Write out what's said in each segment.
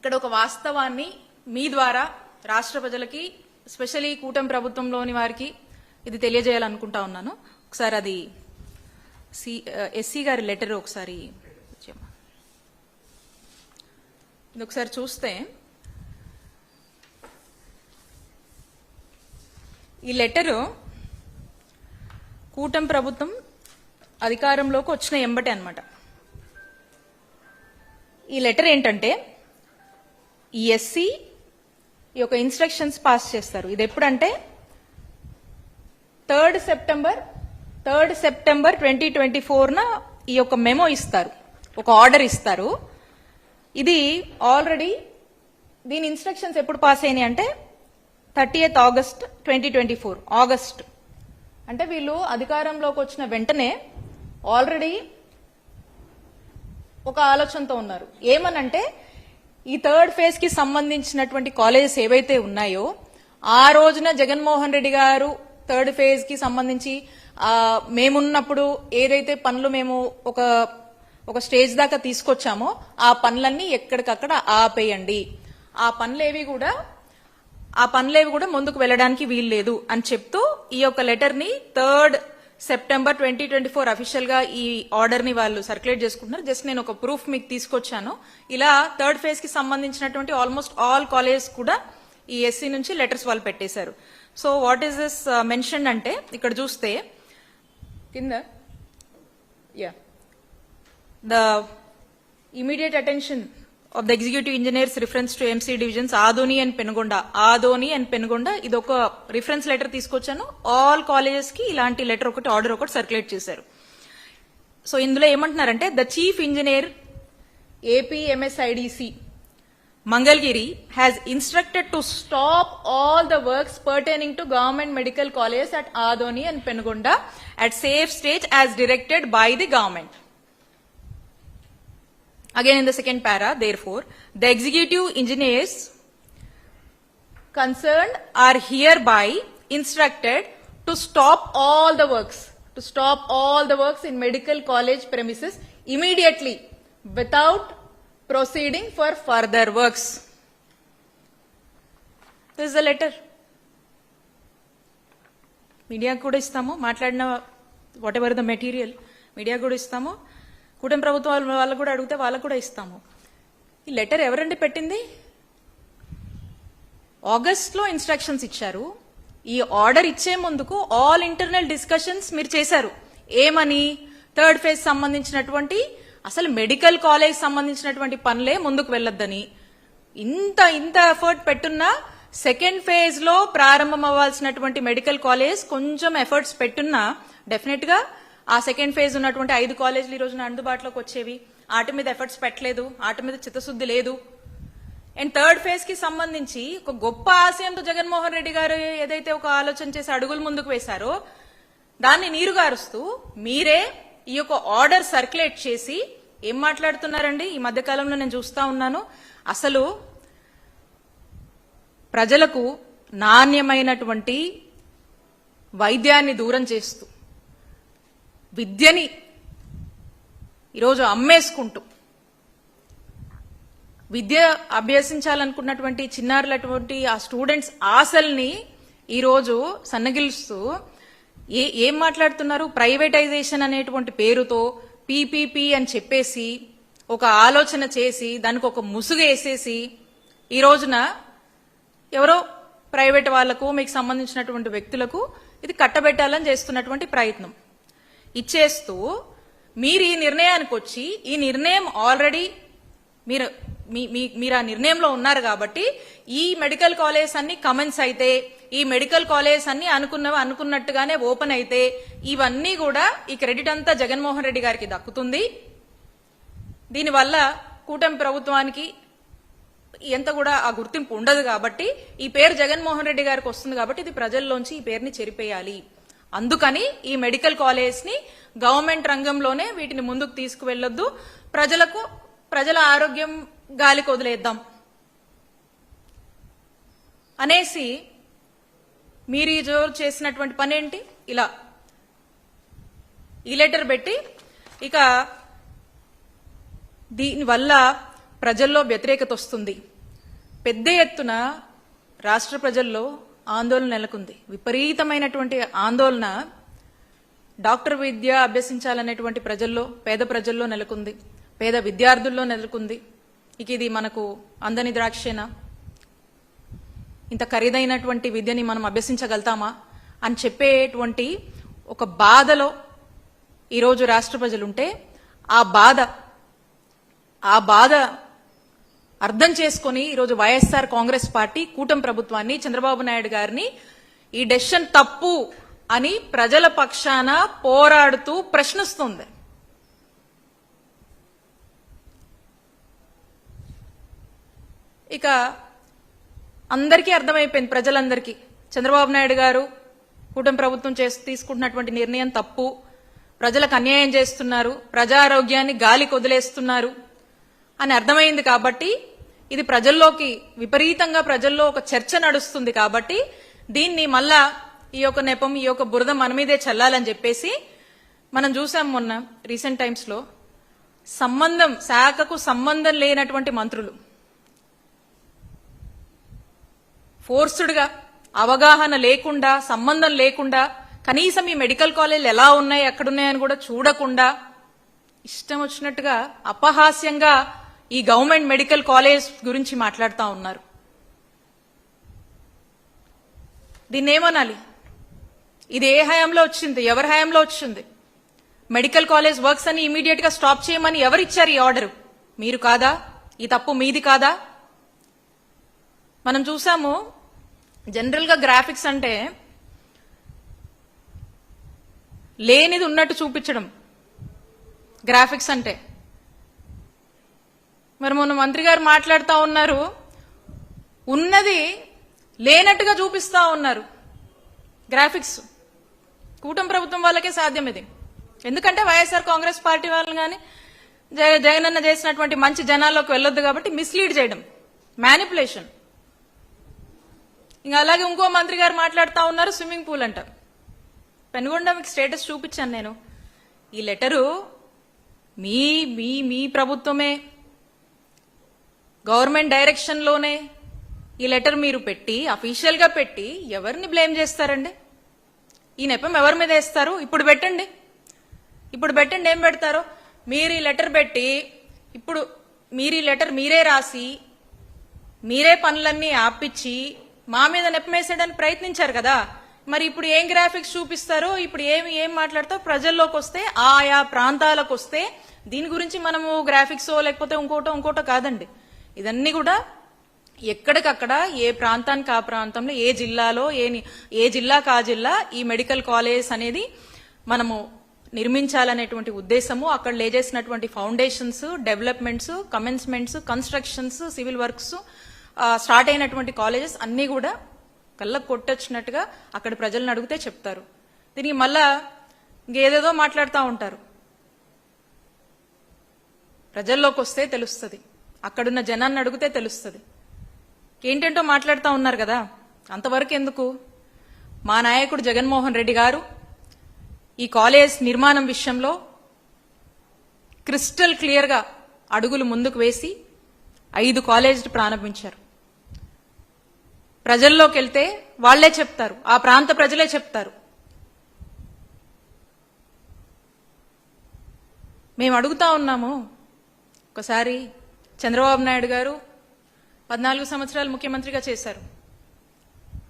ఇక్కడ ఒక వాస్తవాన్ని మీ ద్వారా రాష్ట్ర ప్రజలకి స్పెషలీ కూటమి ప్రభుత్వంలోని వారికి ఇది తెలియజేయాలనుకుంటా ఉన్నాను. ఒకసారి అది సి ఎస్సీ గారి లెటర్ ఒకసారి ఇది ఒకసారి చూస్తే ఈ లెటరు కూటమి ప్రభుత్వం అధికారంలోకి వచ్చిన ఎంబటే అన్నమాట. ఈ లెటర్ ఏంటంటే ఈ ఎస్సీ ఈ యొక్క ఇన్స్ట్రక్షన్స్ పాస్ చేస్తారు. ఇది ఎప్పుడంటే third September third September twenty twenty ఫోర్న ఈ యొక్క మెమో ఇస్తారు. ఒక ఆర్డర్ ఇస్తారు. ఇది ఆల్రెడీ దీని ఇన్స్ట్రక్షన్స్ ఎప్పుడు పాస్ అయినాయి అంటే thirty eighth August twenty twenty four August అంటే వీళ్ళు అధికారంలోకి వచ్చిన వెంటనే ఆల్రెడీ ఒక ఆలోచనతో ఉన్నారు. ఏమనంటే ఈ థర్డ్ ఫేజ్కి సంబంధించినటువంటి కాలేజెస్ ఏవైతే ఉన్నాయో ఆ రోజున జగన్మోహన్ రెడ్డి గారు థర్డ్ ఫేజ్కి సంబంధించి మేమున్నప్పుడు ఏదైతే పనులు మేము ఒక ఒక స్టేజ్ దాకా తీసుకొచ్చామో ఆ పనులన్నీ ఎక్కడికక్కడ ఆపేయండి. ఆ పనులేవి కూడా ఆ పనులేవి కూడా ముందుకు వెళ్ళడానికి వీల్లేదు అని చెప్తూ ఈ యొక్క లెటర్ని third September twenty twenty four అఫీషియల్గా ఈ ఆర్డర్ని వాళ్ళు సర్క్యులేట్ చేసుకుంటున్నారు. జస్ట్ నేను ఒక ప్రూఫ్ మీకు తీసుకొచ్చాను. ఇలా థర్డ్ ఫేజ్కి సంబంధించినటువంటి ఆల్మోస్ట్ ఆల్ కాలేజెస్ కూడా ఈ ఎస్సీ నుంచి లెటర్స్ వాళ్ళు పెట్టేశారు. So what is this uh, mention అంటే ఇక్కడ చూస్తే కింద yeah the immediate attention of the executive engineers reference to MC divisions Adoni and Penugonda Adoni and Penugonda ఇది ఒక రిఫరెన్స్ లెటర్ తీసుకొచ్చాను. ఆల్ కాలేజెస్కి ఇలాంటి లెటర్ ఒకటి ఆర్డర్ ఒకటి సర్క్యులేట్ చేశారు. సో ఇందులో ఏమంటున్నారంటే the chief engineer APMSIDC Mangalagiri has instructed to stop all the works pertaining to government medical college at Adoni and Penukonda at safe stage as directed by the government Again in the second para, therefore, the executive engineers concerned are hereby instructed to stop all the works, to stop all the works in medical college premises immediately without proceeding for further works. This is the letter. మీడియాకు కూడా ఇస్తాము మాట్లాడిన what ever the material మీడియాకు కూడా ఇస్తాము కూటమి ప్రభుత్వం వాళ్ళు వాళ్ళకు కూడా అడిగితే వాళ్ళకు కూడా ఇస్తాము. ఈ లెటర్ ఎవరండి పెట్టింది? ఆగస్ట్లో ఇన్స్ట్రక్షన్స్ ఇచ్చారు. ఈ ఆర్డర్ ఇచ్చే ముందుకు ఆల్ ఇంటర్నల్ డిస్కషన్స్ మీరు చేశారు. ఏమని? థర్డ్ ఫేజ్ సంబంధించినటువంటి అసలు మెడికల్ కాలేజ్ సంబంధించినటువంటి పనులే ముందుకు వెళ్ళొద్దని. ఇంత ఇంత ఎఫర్ట్ పెట్టున్నా సెకండ్ ఫేజ్లో ప్రారంభం అవ్వాల్సినటువంటి మెడికల్ కాలేజ్ కొంచెం ఎఫర్ట్స్ పెట్టున్నా డెఫినెట్గా ఆ సెకండ్ ఫేజ్ ఉన్నటువంటి ఐదు కాలేజీలు ఈ రోజున అందుబాటులోకి వచ్చేవి. ఆట మీద ఎఫర్ట్స్ పెట్టలేదు. ఆట మీద చిత్తశుద్ధి లేదు. అండ్ థర్డ్ ఫేజ్కి సంబంధించి ఒక గొప్ప ఆశయంతో జగన్మోహన్ రెడ్డి గారు ఏదైతే ఒక ఆలోచన చేసి అడుగులు ముందుకు వేశారో దాన్ని నీరు గారుస్తూ మీరే ఈ యొక్క ఆర్డర్ సర్క్యులేట్ చేసి ఏం మాట్లాడుతున్నారండి? ఈ మధ్యకాలంలో నేను చూస్తా ఉన్నాను. అసలు ప్రజలకు నాణ్యమైనటువంటి వైద్యాన్ని దూరం చేస్తూ విద్యని ఈరోజు అమ్మేసుకుంటూ విద్య అభ్యసించాలనుకున్నటువంటి చిన్నారులటువంటి ఆ స్టూడెంట్స్ ఆశల్ని ఈరోజు సన్నగిలుస్తూ ఏ ఏం మాట్లాడుతున్నారు? ప్రైవేటైజేషన్ అనేటువంటి పేరుతో పీపీపీ అని చెప్పేసి ఒక ఆలోచన చేసి దానికి ఒక ముసుగు వేసేసి ఈ రోజున ఎవరో ప్రైవేట్ వాళ్ళకు మీకు సంబంధించినటువంటి వ్యక్తులకు ఇది కట్టబెట్టాలని చేస్తున్నటువంటి ప్రయత్నం. ఇచ్చేస్తూ మీరు ఈ నిర్ణయానికి వచ్చి ఈ నిర్ణయం ఆల్రెడీ మీరు మీ మీ- మీరు ఆ నిర్ణయంలో ఉన్నారు కాబట్టి ఈ మెడికల్ కాలేజ్ అన్ని కమెంట్స్ అయితే ఈ మెడికల్ కాలేజ్ అన్ని అనుకున్నవి అనుకున్నట్టుగానే ఓపెన్ అయితే ఇవన్నీ కూడా ఈ క్రెడిట్ అంతా జగన్మోహన్ రెడ్డి గారికి దక్కుతుంది. దీనివల్ల కూటమి ప్రభుత్వానికి ఎంత కూడా ఆ గుర్తింపు ఉండదు కాబట్టి ఈ పేరు జగన్మోహన్ రెడ్డి గారికి వస్తుంది కాబట్టి ఇది ప్రజల్లోంచి ఈ పేరుని చెరిపేయాలి. అందుకని ఈ మెడికల్ కాలేజ్ని గవర్నమెంట్ రంగంలోనే వీటిని ముందుకు తీసుకువెళ్ళొద్దు. ప్రజలకు ప్రజల ఆరోగ్యం గాలికి వదిలేద్దాం. అనేసి మీరు ఈ రోజు చేసినటువంటి పని ఏంటి ఇలా. ఈ లెటర్ పెట్టి ఇక దీనివల్ల ప్రజల్లో వ్యతిరేకత వస్తుంది. పెద్ద ఎత్తున రాష్ట్ర ప్రజల్లో ఆందోళన నెలకొంది. విపరీతమైనటువంటి ఆందోళన డాక్టర్ విద్య అభ్యసించాలనేటువంటి ప్రజల్లో పేద ప్రజల్లో నెలకొంది. పేద విద్యార్థుల్లో నెలకొంది. ఇక ఇది మనకు అందని ద్రాక్షేనా? ఇంత ఖరీదైనటువంటి విద్యని మనం అభ్యసించగలుగుతామా అని చెప్పేటువంటి ఒక బాధలో ఈరోజు రాష్ట్ర ప్రజలుంటే ఆ బాధ ఆ బాధ అర్థం చేసుకొని ఈరోజు వైఎస్ఆర్ కాంగ్రెస్ పార్టీ కూటమి ప్రభుత్వాన్ని చంద్రబాబు నాయుడు గారిని ఈ డెసిషన్ తప్పు అని ప్రజల పక్షాన పోరాడుతూ ప్రశ్నిస్తుంది. ఇక అందరికీ అర్థమైపోయింది ప్రజలందరికీ. చంద్రబాబు నాయుడు గారు కూటమి ప్రభుత్వం చేసి తీసుకుంటున్నటువంటి నిర్ణయం తప్పు. ప్రజలకు అన్యాయం చేస్తున్నారు. ప్రజారోగ్యాన్ని గాలికి వదిలేస్తున్నారు. అని అర్థమైంది కాబట్టి ఇది ప్రజల్లోకి విపరీతంగా ప్రజల్లో ఒక చర్చ నడుస్తుంది కాబట్టి దీన్ని మళ్ళా ఈ యొక్క నెపం ఈ యొక్క బురద మన మీదే చల్లాలని చెప్పేసి మనం చూసాం మొన్న రీసెంట్ టైమ్స్లో సంబంధం శాఖకు సంబంధం లేనటువంటి మంత్రులు. ఫోర్స్డ్గా అవగాహన లేకుండా సంబంధం లేకుండా కనీసం ఈ మెడికల్ కాలేజీలు ఎలా ఉన్నాయి ఎక్కడున్నాయని కూడా చూడకుండా ఇష్టం వచ్చినట్టుగా అపహాస్యంగా ఈ గవర్నమెంట్ మెడికల్ కాలేజ్ గురించి మాట్లాడుతూ ఉన్నారు. దీన్ని ఏమనాలి ఇది ఏ హయాంలో వచ్చింది? ఎవరి హయాంలో వచ్చింది? మెడికల్ కాలేజ్ వర్క్స్ అని ఇమీడియట్గా స్టాప్ చేయమని ఎవరిచ్చారు ఈ ఆర్డర్? మీరు కాదా? ఈ తప్పు మీది కాదా? మనం చూసాము జనరల్గా గ్రాఫిక్స్ అంటే లేనిది ఉన్నట్టు చూపించడం. గ్రాఫిక్స్ అంటే మరి మొన్న మంత్రి గారు మాట్లాడుతూ ఉన్నారు. ఉన్నది లేనట్టుగా చూపిస్తూ ఉన్నారు. గ్రాఫిక్స్. కూటమి ప్రభుత్వం వాళ్ళకే సాధ్యం ఇది. ఎందుకంటే వైఎస్ఆర్ కాంగ్రెస్ పార్టీ వాళ్ళు కానీ జగనన్న చేసినటువంటి మంచి జనాల్లోకి వెళ్ళొద్దు కాబట్టి మిస్లీడ్ చేయడం. మ్యానిపులేషన్ ఇంకా అలాగే ఇంకో మంత్రి గారు మాట్లాడుతూ ఉన్నారు స్విమ్మింగ్ పూల్ అంట. పెనుగొండ మీకు స్టేటస్ చూపించాను నేను. ఈ లెటరు మీ మీ మీ ప్రభుత్వమే. గవర్నమెంట్ డైరెక్షన్లోనే ఈ లెటర్ మీరు పెట్టి అఫీషియల్గా పెట్టి ఎవరిని బ్లేమ్ చేస్తారండి? ఈ నెపం ఎవరి మీద వేస్తారు? ఇప్పుడు పెట్టండి. ఇప్పుడు పెట్టండి ఏం పెడతారో? మీరు ఈ లెటర్ పెట్టి ఇప్పుడు మీరు ఈ లెటర్ మీరే రాసి మీరే పనులన్నీ ఆపిచ్చి మా మీద నెప్పమేసేయడానికి ప్రయత్నించారు కదా? మరి ఇప్పుడు ఏం గ్రాఫిక్స్ చూపిస్తారో? ఇప్పుడు ఏమి ఏం మాట్లాడతారో? ప్రజల్లోకి వస్తే ఆయా ప్రాంతాలకు వస్తే దీని గురించి మనము గ్రాఫిక్స్ లేకపోతే ఇంకోటో ఇంకోటో కాదండి. ఇదన్నీ కూడా ఎక్కడికక్కడ ఏ ప్రాంతానికి ఆ ప్రాంతంలో ఏ జిల్లాలో ఏ ఏ జిల్లాకు ఆ జిల్లా ఈ మెడికల్ కాలేజెస్ అనేది మనము నిర్మించాలనేటువంటి ఉద్దేశము. అక్కడ లేజేసినటువంటి foundations developments commencements constructions civil works start అయినటువంటి కాలేజెస్ అన్నీ కూడా కళ్ళకు కొట్టొచ్చినట్టుగా అక్కడ ప్రజలను అడిగితే చెప్తారు. దీనికి మళ్ళా ఇంకేదేదో మాట్లాడుతూ ఉంటారు. ప్రజల్లోకి వస్తే తెలుస్తుంది. అక్కడున్న జనాన్ని అడిగితే తెలుస్తుంది. ఏంటంటో మాట్లాడుతూ ఉన్నారు కదా. అంతవరకు ఎందుకు? మా నాయకుడు జగన్మోహన్ రెడ్డి గారు ఈ కాలేజ్ నిర్మాణం విషయంలో క్రిస్టల్ క్లియర్గా అడుగులు ముందుకు వేసి ఐదు కాలేజీలు ప్రారంభించారు. ప్రజల్లోకి వెళ్తే వాళ్ళే చెప్తారు. ఆ ప్రాంత ప్రజలే చెప్తారు. మేము అడుగుతా ఉన్నాము. ఒకసారి చంద్రబాబు నాయుడు గారు పద్నాలుగు సంవత్సరాలు ముఖ్యమంత్రిగా చేశారు.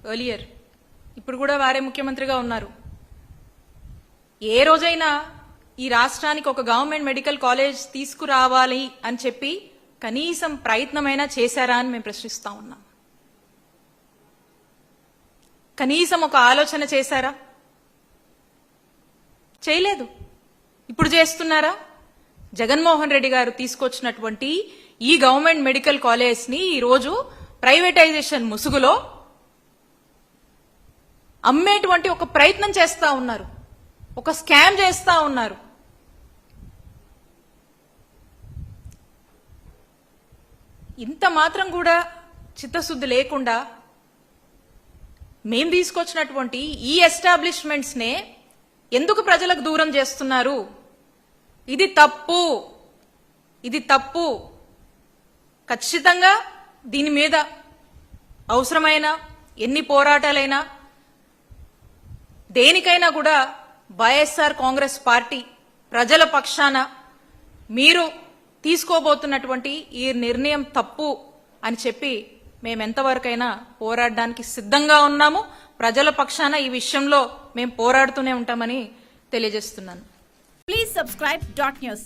ఎర్లియర్ ఇప్పుడు కూడా వారే ముఖ్యమంత్రిగా ఉన్నారు. ఏ రోజైనా ఈ రాష్ట్రానికి ఒక గవర్నమెంట్ మెడికల్ కాలేజ్ తీసుకురావాలి అని చెప్పి కనీసం ప్రయత్నమైనా చేశారా అని మేము ప్రశ్నిస్తా ఉన్నాం. కనీసం ఒక ఆలోచన చేశారా? చేయలేదు. ఇప్పుడు చేస్తున్నారా? జగన్మోహన్ రెడ్డి గారు తీసుకొచ్చినటువంటి ఈ గవర్నమెంట్ మెడికల్ కాలేజ్ని ఈరోజు ప్రైవేటైజేషన్ ముసుగులో అమ్మేటువంటి ఒక ప్రయత్నం చేస్తా ఉన్నారు. ఒక స్కామ్ చేస్తా ఉన్నారు. ఇంత మాత్రం కూడా చిత్తశుద్ధి లేకుండా మేం తీసుకొచ్చినటువంటి ఈ ఎస్టాబ్లిష్మెంట్స్ నే ఎందుకు ప్రజలకు దూరం చేస్తున్నారు? ఇది తప్పు. ఇది తప్పు. ఖచ్చితంగా దీని మీద అవసరమైన ఎన్ని పోరాటాలైనా దేనికైనా కూడా వైఎస్ఆర్ కాంగ్రెస్ పార్టీ ప్రజల పక్షాన మీరు తీసుకోబోతున్నటువంటి ఈ నిర్ణయం తప్పు అని చెప్పి మేము ఎంతవరకైనా పోరాడడానికి సిద్ధంగా ఉన్నాము. ప్రజల పక్షాన ఈ విషయంలో మేము పోరాడుతూనే ఉంటామని తెలియజేస్తున్నాను. Please subscribe dot news